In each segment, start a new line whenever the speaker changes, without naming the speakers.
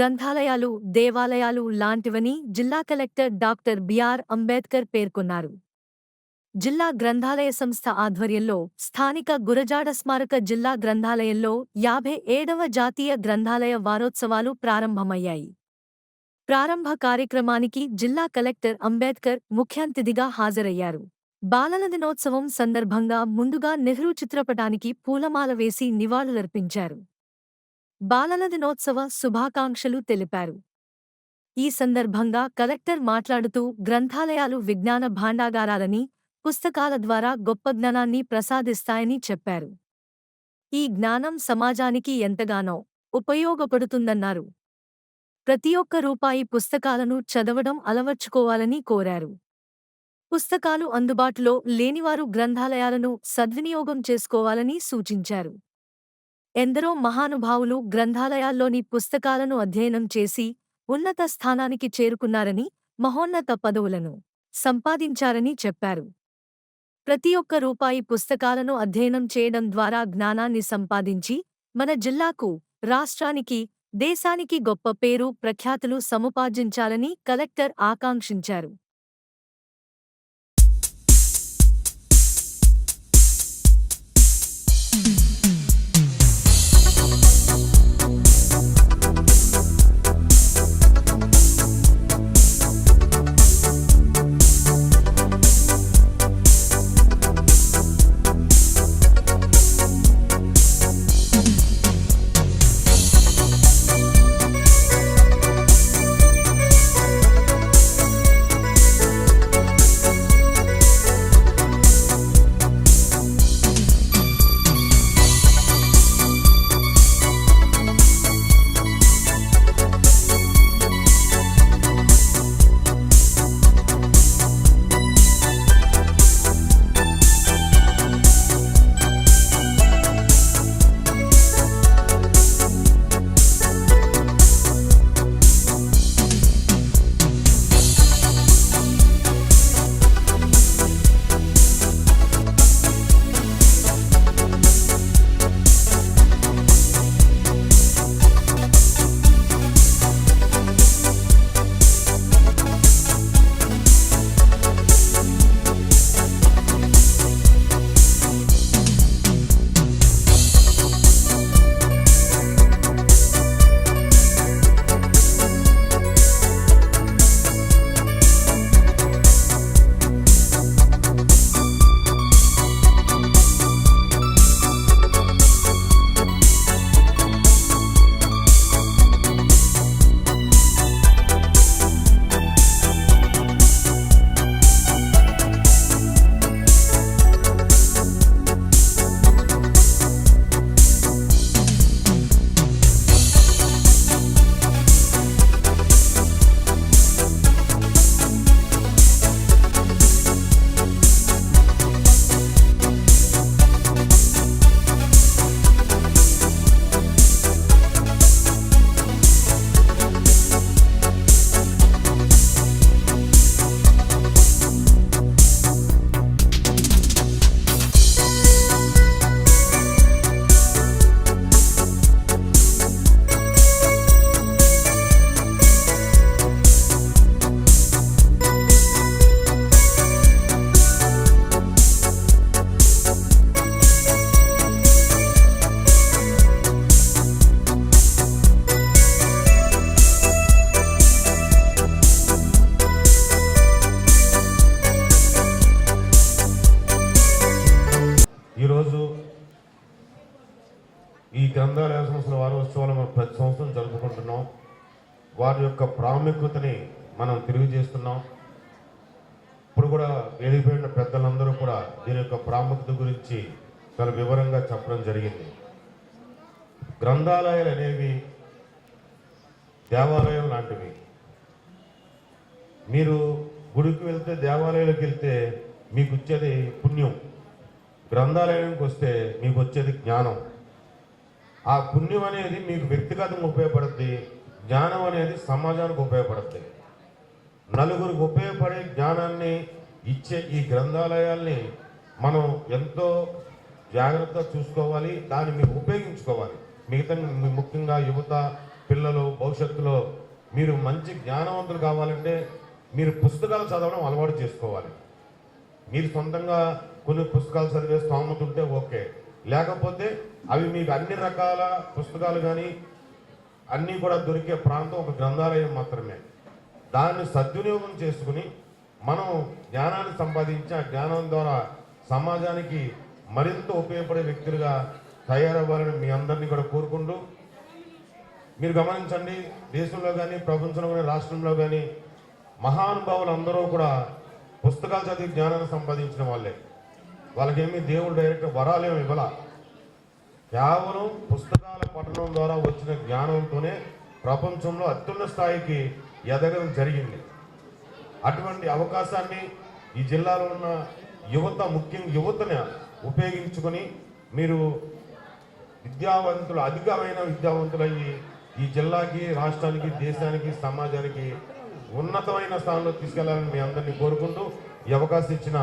గ్రంథాలయాలు దేవాలయాలు లాంటివని జిల్లా కలెక్టర్ డాక్టర్ బిఆర్ అంబేద్కర్ పేర్కొన్నారు. జిల్లా గ్రంథాలయ సంస్థ ఆధ్వర్యంలో స్థానిక గురజాడ స్మారక జిల్లా గ్రంథాలయంలో యాభై ఏడవ జాతీయ గ్రంథాలయ వారోత్సవాలు ప్రారంభమయ్యాయి. ప్రారంభ కార్యక్రమానికి జిల్లా కలెక్టర్ అంబేద్కర్ ముఖ్యాంతిథిగా హాజరయ్యారు. బాలల దినోత్సవం సందర్భంగా ముందుగా నెహ్రూ చిత్రపటానికి పూలమాల వేసి నివాళులర్పించారు. బాలల దినోత్సవ శుభాకాంక్షలు తెలిపారు. ఈ సందర్భంగా కలెక్టర్ మాట్లాడుతూ గ్రంథాలయాలు విజ్ఞాన భాండాగారాలని పుస్తకాల ద్వారా గొప్ప జ్ఞానాన్ని ప్రసాదిస్తాయని చెప్పారు. ఈ జ్ఞానం సమాజానికి ఎంతగానో ఉపయోగపడుతుందన్నారు. ప్రతి ఒక్క రూపాయి పుస్తకాలను చదవడం అలవర్చుకోవాలని కోరారు. పుస్తకాలు అందుబాటులో లేనివారు గ్రంథాలయాలను సద్వినియోగం చేసుకోవాలని సూచించారు. ఎందరో మహానుభావులు గ్రంథాలయాల్లోని పుస్తకాలను అధ్యయనం చేసి ఉన్నత స్థానానికి చేరుకున్నారని మహోన్నత పదవులను సంపాదించారని చెప్పారు. ప్రతి ఒక్క రూపాయి పుస్తకాలను అధ్యయనం చేయడం ద్వారా జ్ఞానాన్ని సంపాదించి మన జిల్లాకు రాష్ట్రానికి దేశానికి గొప్ప పేరు ప్రఖ్యాతులు సముపార్జించాలని కలెక్టర్ ఆకాంక్షించారు.
ఈరోజు ఈ గ్రంథాలయ సంస్థల వారోత్సవాలు మనం ప్రతి సంవత్సరం జరుపుకుంటున్నాం. వారి యొక్క ప్రాముఖ్యతని మనం తెలియజేస్తున్నాం. ఇప్పుడు కూడా ఎదిగిపోయిన పెద్దలందరూ కూడా దీని యొక్క ప్రాముఖ్యత గురించి చాలా వివరంగా చెప్పడం జరిగింది. గ్రంథాలయాలు అనేవి దేవాలయం లాంటివి. మీరు గుడికి వెళ్తే దేవాలయాలకు వెళ్తే మీకు వచ్చేది పుణ్యం. గ్రంథాలయానికి వస్తే మీకు వచ్చేది జ్ఞానం. ఆ పుణ్యం అనేది మీకు వ్యక్తిగతంగా ఉపయోగపడుద్ది జ్ఞానం అనేది సమాజానికి ఉపయోగపడుద్ది. నలుగురికి ఉపయోగపడే జ్ఞానాన్ని ఇచ్చే ఈ గ్రంథాలయాల్ని మనం ఎంతో జాగ్రత్తగా చూసుకోవాలి దాన్ని మీరు ఉపయోగించుకోవాలి. మిగతా ముఖ్యంగా యువత పిల్లలు భవిష్యత్తులో మీరు మంచి జ్ఞానవంతులు కావాలంటే మీరు పుస్తకాలు చదవడం అలవాటు చేసుకోవాలి. మీరు సొంతంగా కొన్ని పుస్తకాలు చదివే అమ్ముతుంటే ఓకే. లేకపోతే అవి మీకు అన్ని రకాల పుస్తకాలు కానీ అన్నీ కూడా దొరికే ప్రాంతం ఒక గ్రంథాలయం మాత్రమే. దాన్ని సద్వినియోగం చేసుకుని మనం జ్ఞానాన్ని సంపాదించి ఆ జ్ఞానం ద్వారా సమాజానికి మరింత ఉపయోగపడే వ్యక్తులుగా తయారవ్వాలని మీ అందరినీ కూడా కోరుకుంటూ మీరు గమనించండి దేశంలో కానీ ప్రపంచంలో కానీ రాష్ట్రంలో కానీ మహానుభావులు అందరూ కూడా పుస్తకాలు చదివి జ్ఞానాన్ని సంపాదించిన వాళ్ళే. వాళ్ళకేమి దేవుడు డైరెక్ట్ వరాలేమి ఇవ్వాల. కేవలం పుస్తకాల పఠనం ద్వారా వచ్చిన జ్ఞానంతోనే ప్రపంచంలో అత్యున్న స్థాయికి ఎదగడం జరిగింది. అటువంటి అవకాశాన్ని ఈ జిల్లాలో ఉన్న యువత ముఖ్యంగా యువతని ఉపయోగించుకొని మీరు విద్యావంతులు అధికమైన విద్యావంతులయ్యి ఈ జిల్లాకి రాష్ట్రానికి దేశానికి సమాజానికి ఉన్నతమైన స్థానంలో తీసుకెళ్ళాలని మీ అందరినీ కోరుకుంటూ ఈ అవకాశం ఇచ్చిన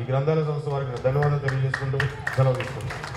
ఈ గ్రంథాలయ సంస్థ వారికి ధన్యవాదాలు తెలియజేసుకుంటూ సెలవు తీసుకుంటాం